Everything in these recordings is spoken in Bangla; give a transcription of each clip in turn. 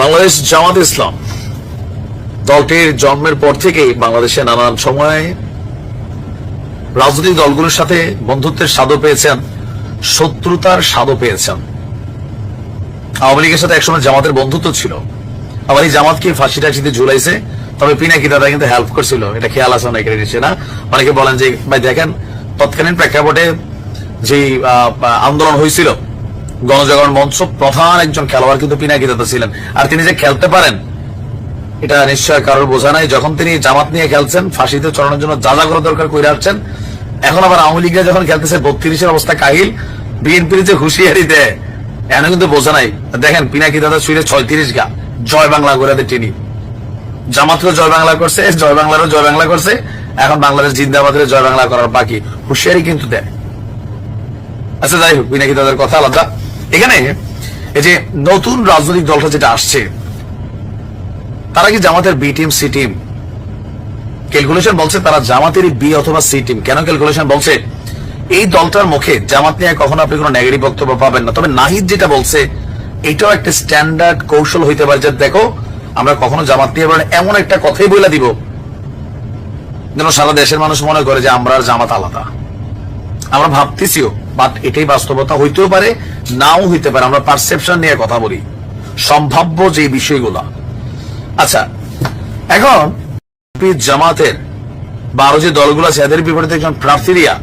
বাংলাদেশ জামাত ইসলাম দলটির জন্মের পর থেকেই বাংলাদেশে নানান সময়ে রাজনৈতিক দলগুলোর সাথে বন্ধুত্বের স্বাদও পেয়েছেন, শত্রুতার স্বাদও পেয়েছেন। আওয়ামী লীগের সাথে একসময় জামাতের বন্ধুত্ব ছিল। আবার এই জামাতকে ফাঁসি টাসিতে ঝুলাইছে, তবে পিনাকি দাদা কিন্তু হেল্প করছিল। এটা খেয়াল আছে অনেকের নিচ্ছে না? অনেকে বলেন যে, ভাই দেখেন, তৎকালীন প্রেক্ষাপটে যে আন্দোলন হয়েছিল গণজাগরণ মঞ্চ প্রধান একজন খেলোয়াড় কিন্তু পিনাকি দাদা ছিলেন। আর তিনি যে খেলতে পারেন, এটা নিশ্চয় কারোর বোঝা নাই। যখন তিনি জামাত নিয়ে খেলছেন, ফাঁসিতে চড়ানোর জন্য যা যা করা দরকার করে আসছেন এখন আবার আওয়ামী লীগরা যখন খেলতেছে, বত্রিশের অবস্থা কাহিল, বিএনপির যে হুঁশিয়ারি দেয় এনে কিন্তু বোঝা নাই। দেখেন পিনাকি দাদা শুয়ে ছয়ত্রিশ গা, জয় বাংলা দেয় তিনি। জামাতও জয় বাংলা করছে, জয় বাংলারও জয় বাংলা করছে। এখন বাংলাদেশ জিন্দাবাদের জয় বাংলা করার বাকি হুঁশিয়ারি কিন্তু দেয়। আচ্ছা যাই হোক পিনাকি দাদার কথা আলাদা। এখানে এই যে নতুন রাজনৈতিক দলটা যেটা আসছে, তারা কি জামাতের B team C team calculation বলছে তারা জামাতেরই বি অথবা সি টিম কেন ক্যালকুলেশন বলছে? এই দলটার মুখে জামাত নিয়ে কখনো আপনি কোনো নেগেটিভ বক্তব্য পাবেন না। তবে নাহিদ যেটা বলছে, এটাও একটা স্ট্যান্ডার্ড কৌশল হইতে পারে যে দেখো, আমরা কখনো জামাত নিয়ে এমন একটা কথাই বলে দিব, যেন সারা দেশের মানুষ মনে করে যে আমরা জামাত আলাদা। আমরা ভাবতেছিও বাট এটাই বাস্তবতা হইতেও পারে, নাও হইতে পারে। আমরা পারসেপশন নিয়ে কথা বলি। সম্ভাব্য যে বিষয়গুলা। আচ্ছা এখন জামাতের বারো যে দলগুলো আছে, এদের বিপরীতে একজন প্রার্থী দিয়া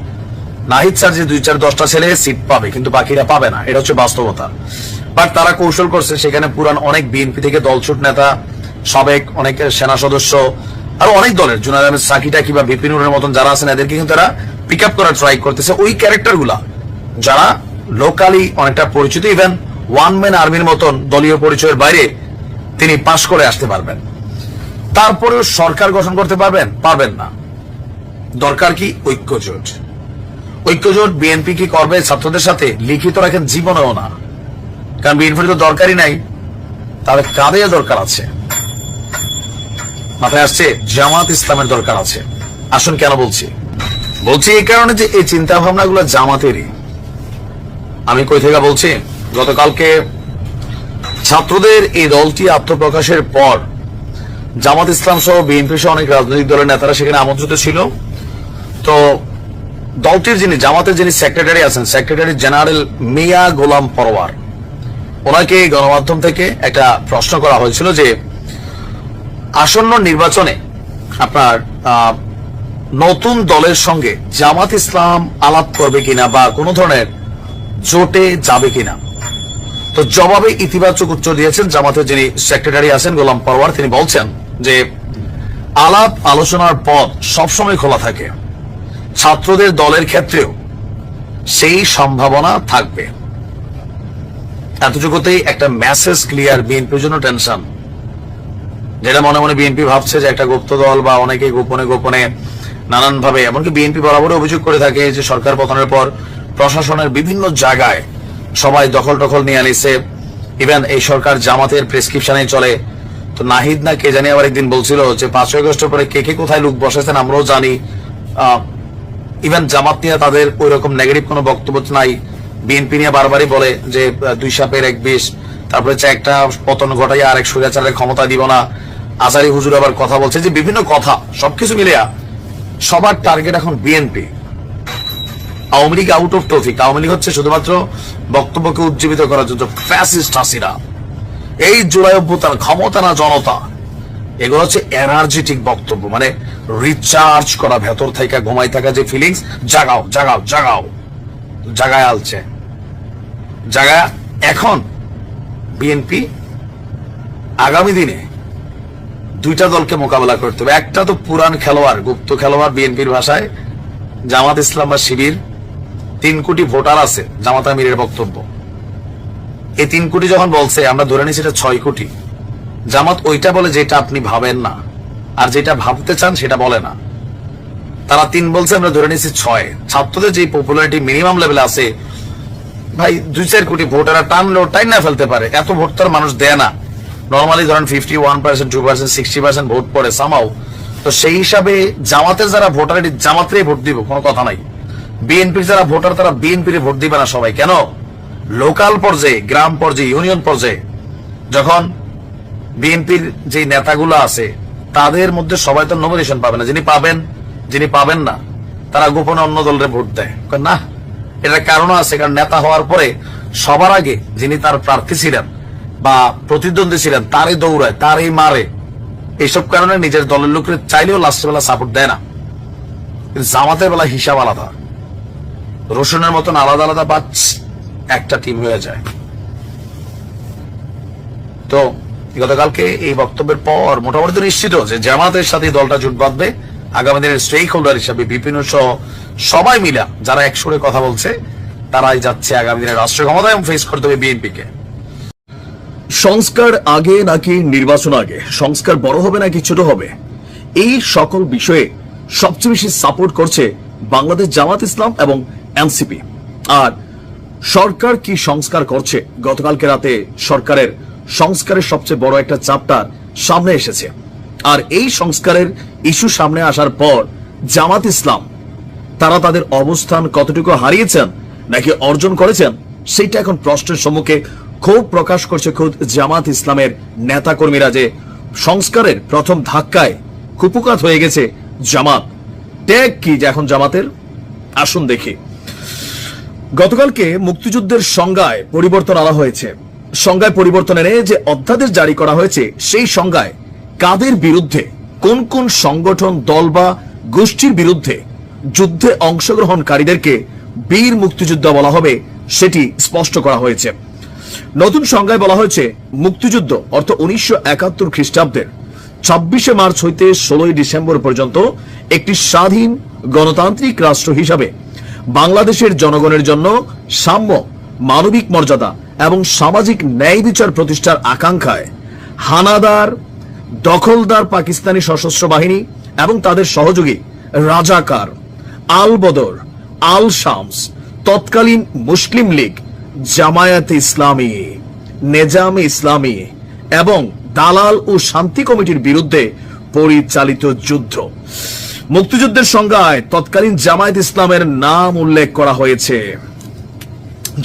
নাহিদ স্যার যে দুই চার দশটা ছেলে সিট পাবে, কিন্তু বাকিরা পাবে না। এটা হচ্ছে বাস্তবতা। বাট তারা কৌশল করছে, সেখানে পুরান অনেক বিএনপি থেকে দলছুট নেতা, সাবেক অনেক সেনা সদস্য, আর অনেক দলের জুনার আহমেদ সাকিটা কিংবা বিপিনুরের মতন যারা আছেন, এদেরকে কিন্তু তারা পিক আপ করার ট্রাই করতেছে। ওই ক্যারেক্টারগুলা যারা লোকালি অনেকটা পরিচিত ইভেন ওয়ান ম্যান আর্মির মতন দলীয় পরিচয়ের বাইরে তিনি পাশ করে আসতে পারবেন। তারপরেও সরকার গঠন করতে পারবেন? পারবেন না। দরকার কি? ঐক্যজোট। ঐক্যজোট বিএনপি কি করবে? ছাত্রদের সাথে লিখিত রাখেন? জীবনেও না। কারণ বিএনপির তো দরকারই নাই। তাহলে কাদের দরকার আছে? মাথায় আসছে, জামাত ইসলামের দরকার আছে। আসুন কেন বলছি? বলছি এই কারণে যে এই চিন্তা ভাবনা গুলো জামাতেরই। আমি কই থেকে বলছি? গতকালকে ছাত্রদের এই দলটি আত্মপ্রকাশের পর জামাত ইসলাম সহ বিএনপি সহ অনেক রাজনৈতিক দলের নেতারা সেখানে আমন্ত্রিত ছিল। তো দলটির যিনি, জামাতের যিনি সেক্রেটারি আছেন, সেক্রেটারি জেনারেল মিয়া গোলাম পরওয়ার, ওনাকে গণমাধ্যম থেকে একটা প্রশ্ন করা হয়েছিল যে, আসন্ন নির্বাচনে আপনার নতুন দলের সঙ্গে জামাত ইসলাম আলাপ করবে কিনা বা কোনো ধরনের জোটে যাবে কিনা? তো জবাবে ইতিবাচক উত্তর দিয়েছেন জামাতের যিনি সেক্রেটারি আছেন, গোলাম পরওয়ার। তিনি বলছেন যে, আলাপ আলোচনার পথ সবসময় খোলা থাকে। ছাত্রদের দলের ক্ষেত্রেও সেই সম্ভাবনা থাকবে। এতটুকুতেই একটা মেসেজ ক্লিয়ার বিএনপির জন্য টেনশন যেটা মনে মনে বিএনপি ভাবছে যে একটা গুপ্ত দল বা অনেকে গোপনে গোপনে নানান ভাবে এমনকি বিএনপি বরাবর অভিযোগ করে থাকে যে সরকার পতনের পর প্রশাসনের বিভিন্ন জায়গায় সবাই দখল টখল নিয়ে আনিছে। ইভেন এই সরকার জামাতের প্রেসক্রিপশনে চলে। তো নাহিদ না কে জানি আবার একদিন বলছিল যে পাঁচই আগস্টের পরে কে কে কোথায় লোক বসেছেন আমরাও জানি। ইভেন জামাত নিয়ে তাদের ওই রকম নেগেটিভ কোনো বক্তব্য নাই। বিএনপি নিয়ে বারবারই বলে যে দুই সাপের এক বিষ, তারপরে হচ্ছে একটা পতন ঘটাই আর এক সুরাচারের ক্ষমতা দিব না। আজারি হুজুর আবার কথা বলছে যে বিভিন্ন কথা, সবকিছু মিলিয়া সবার টার্গেট এখন BNP Awami League out of topic Awami League হচ্ছে শুধুমাত্র বক্তব্যকে উজ্জীবিত করার জন্য ফ্যাসিস্ট হাসিরা এই জুলাই অভ্যুত্থান ক্ষমতা না জনতা, এগুলো হচ্ছে এনার্জেটিক বক্তব্য। মানে রিচার্জ করা, ভেতর থেকে ঘুমাই থাকা যে ফিলিংস জাগাও জাগাও জাগাও। জাগায় আলছে। জাগা এখন বিএনপি আগামী দিনে দুইটা দলকে মোকাবেলা করতে হবে। একটা তো পুরান খেলোয়াড়, গুপ্ত খেলোয়াড় বিএনপির ভাষায়, জামাত ইসলাম বা শিবির তিন কোটি ভোটার আছে, জামাত আমিরের বক্তব্য। এই তিন কোটি যখন বলছে, আমরা ধরে নিচ্ছি এটা ছয় কোটি। জামাত ওইটা বলে যেটা আপনি ভাবেন না। আর যেটা ভাবতে চান, সেটা বলে না। তারা তিন বলছে, আমরা ধরে নিচ্ছি ছয়। ছাত্রদের যে পপুলারিটি মিনিমাম লেভেলে আছে, ভাই, দুই চার কোটি ভোটাররা টানলেও টাইম না ফেলতে পারে। এত ভোট তো আর মানুষ দেয় না। নর্মালি ধরেন fifty one percent two percent sixty percent vote পড়ে সামাও তো সেই হিসাবে জামাতের যারা ভোটার, জামাতেরই ভোট দিব, কোনো কথা নাই। বিএনপির যারা ভোটার, তারা বিএনপির ভোট দিবে না সবাই। কেন? লোকাল পর্যায়ে, গ্রাম পর্যায়ে, ইউনিয়ন পর্যায়ে, যখন বিএনপির যে নেতাগুলো আছে, তাদের মধ্যে সবাই তো নমিনেশন পাবে না। যিনি পাবেন যিনি পাবেন না, তারা গোপনে অন্য দলের ভোট দেয়। না, এটার কারণ আছে, কারণ নেতা হওয়ার পরে সবার আগে যিনি তার প্রার্থী ছিলেন বা প্রতিদ্বন্দ্বী ছিলেন, তারই দৌড়ায়, তারই মারে। এইসব কারণে নিজের দলের লোকের চাইলেও লাস্টের বেলা সাপোর্ট দেয় না। জামাতের বেলা হিসাব আলাদা। রসুনের মতন আলাদা আলাদা বাচ একটা টিম হয়ে যায়। তো গতকালকে এই বক্তব্যের পর মোটামুটি তো নিশ্চিত যে জামাতের সাথে দলটা জোট বাঁধবে। আগামী দিনের স্টেক হোল্ডার হিসাবে বিপিন সহ সবাই মিলা, যারা একসঙ্গে কথা বলছে, তারাই যাচ্ছে আগামী দিনের রাষ্ট্র ক্ষমতা এবং ফেস করতে হবে বিএনপিকে। সংস্কার আগে নাকি নির্বাচন আগে? সংস্কার বড় হবে নাকি ছোট হবে? এই সকল বিষয়ে সবচেয়ে বেশি সাপোর্ট করছে বাংলাদেশ জামাত ইসলাম এবং এনসিপি আর সরকার কি সংস্কার করছে? গতকালকে রাতে সরকারের সংস্কারের সবচেয়ে বড় একটা চাপটার সামনে এসেছে। আর এই সংস্কারের ইস্যু সামনে আসার পর জামাত ইসলাম, তারা তাদের অবস্থান কতটুকু হারিয়েছেন নাকি অর্জন করেছেন সেটা এখন প্রশ্নের সম্মুখে ক্ষোভ প্রকাশ করছে খুদ জামাত ইসলামের নেতাকর্মীরা যে সংস্কারের প্রথম ধাক্কায় কুপুকাত হয়ে গেছে জামাত। ট্যাগ কি যে এখন জামাতের? আসুন দেখি। গতকালকে মুক্তিযুদ্ধের সংজ্ঞায় পরিবর্তন আনা হয়েছে। সংজ্ঞায় পরিবর্তন এনে যে অধ্যাদেশ জারি করা হয়েছে, সেই সংজ্ঞায় কাদের বিরুদ্ধে, কোন কোন সংগঠন, দল বা গোষ্ঠীর বিরুদ্ধে যুদ্ধে অংশগ্রহণকারীদেরকে বীর মুক্তিযোদ্ধা বলা হবে, সেটি স্পষ্ট করা হয়েছে। নতুন সংজ্ঞায় বলা হয়েছে, মুক্তিযুদ্ধ অর্থ উনিশশো একাত্তর খ্রিস্টাব্দের ছাব্বিশে মার্চ হইতে ষোলোই ডিসেম্বর পর্যন্ত একটি স্বাধীন গণতান্ত্রিক রাষ্ট্র হিসাবে বাংলাদেশের জনগণের জন্য সাম্য, মানবিক মর্যাদা এবং সামাজিক ন্যায় বিচার প্রতিষ্ঠার আকাঙ্ক্ষায় হানাদার, দখলদার পাকিস্তানি সশস্ত্র বাহিনী এবং তাদের সহযোগী রাজাকার আল বদর আল শামস তৎকালীন মুসলিম লীগ, জামায়াতে ইসলামী, নেজামে ইসলামী এবং দালাল ও শান্তি কমিটির বিরুদ্ধে পরিচালিত যুদ্ধ। মুক্তিযুদ্ধের সংজ্ঞায় তৎকালীন জামায়াত ইসলামের নাম উল্লেখ করা হয়েছে।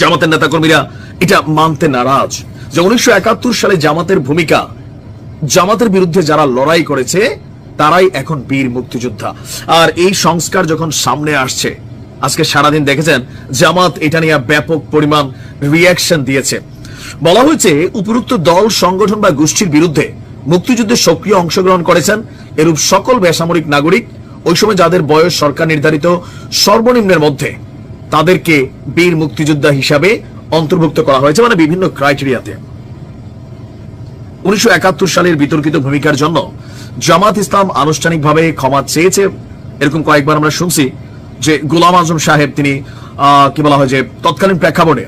জামাতের নেতাকর্মীরা এটা মানতে নারাজ যে উনিশশো একাত্তর সালে জামাতের ভূমিকা, জামাতের বিরুদ্ধে যারা লড়াই করেছে, তারাই এখন বীর মুক্তিযোদ্ধা। আর এই সংস্কার যখন সামনে আসছে, আজকে সারাদিন দেখেছেন, জামাত এটা নিয়ে ব্যাপক পরিমাণ রিয়াকশন দিয়েছে। বলা হয়েছে, উপরুক্ত দল, সংগঠন বা গোষ্ঠীর বিরুদ্ধে মুক্তিযুদ্ধে সক্রিয় অংশগ্রহণ করেছেন এরূপ সকল বেসামরিক নাগরিক ওই সময় যাদের বয়স সরকার নির্ধারিত সর্বনিম্নের মধ্যে, তাদেরকে বীর মুক্তিযোদ্ধা হিসাবে অন্তর্ভুক্ত করা হয়েছে মানে বিভিন্ন ক্রাইটেরিয়াতে। উনিশশো একাত্তর সালের বিতর্কিত ভূমিকার জন্য জামাত ইসলাম আনুষ্ঠানিকভাবে ক্ষমা চেয়েছে। এরকম কয়েকবার আমরা শুনছি যে গোলাম আজম সাহেব তিনি কি বলা হয় যে তৎকালীন প্রেক্ষাপটে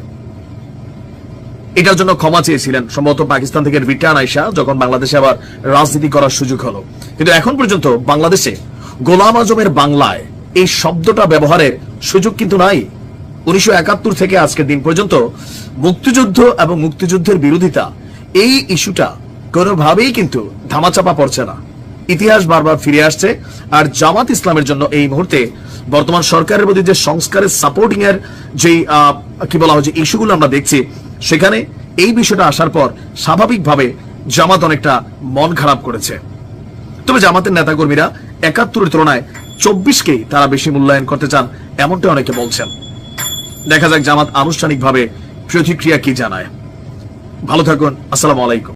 এটার জন্য ক্ষমা চেয়েছিলেন। সম্ভবত পাকিস্তান থেকে রিটার্ন আইসা যখন বাংলাদেশে আবার রাজনীতি করার সুযোগ হলো। কিন্তু এখন পর্যন্ত বাংলাদেশে গোলাম আজমের বাংলায় এই শব্দটা ব্যবহারের সুযোগ কিন্তু নাই। উনিশশো একাত্তর থেকে আজকের দিন পর্যন্ত মুক্তিযুদ্ধ এবং মুক্তিযুদ্ধের বিরোধিতা, এই ইস্যুটা কোনোভাবেই কিন্তু ধামাচাপা পড়ছে না। ইতিহাস বারবার ফিরে আসছে আর জামাত ইসলামের জন্য এই মুহূর্তে বর্তমান সরকারের প্রতি যে সংস্কারের সাপোর্টিং এর যে কি বলা যে ইস্যুগুলো আমরা দেখছি, সেখানে এই বিষয়টা আসার পর স্বাভাবিকভাবে জামাত অনেকটা মন খারাপ করেছে। তবে জামাতের নেতাকর্মীরা একাত্তরের তুলনায় চব্বিশকেই তারা বেশি মূল্যায়ন করতে চান, এমনটা অনেকে বলছেন। দেখা যাক জামাত আনুষ্ঠানিকভাবে প্রতিক্রিয়া কি জানায়। ভালো থাকুন, আসসালামু আলাইকুম।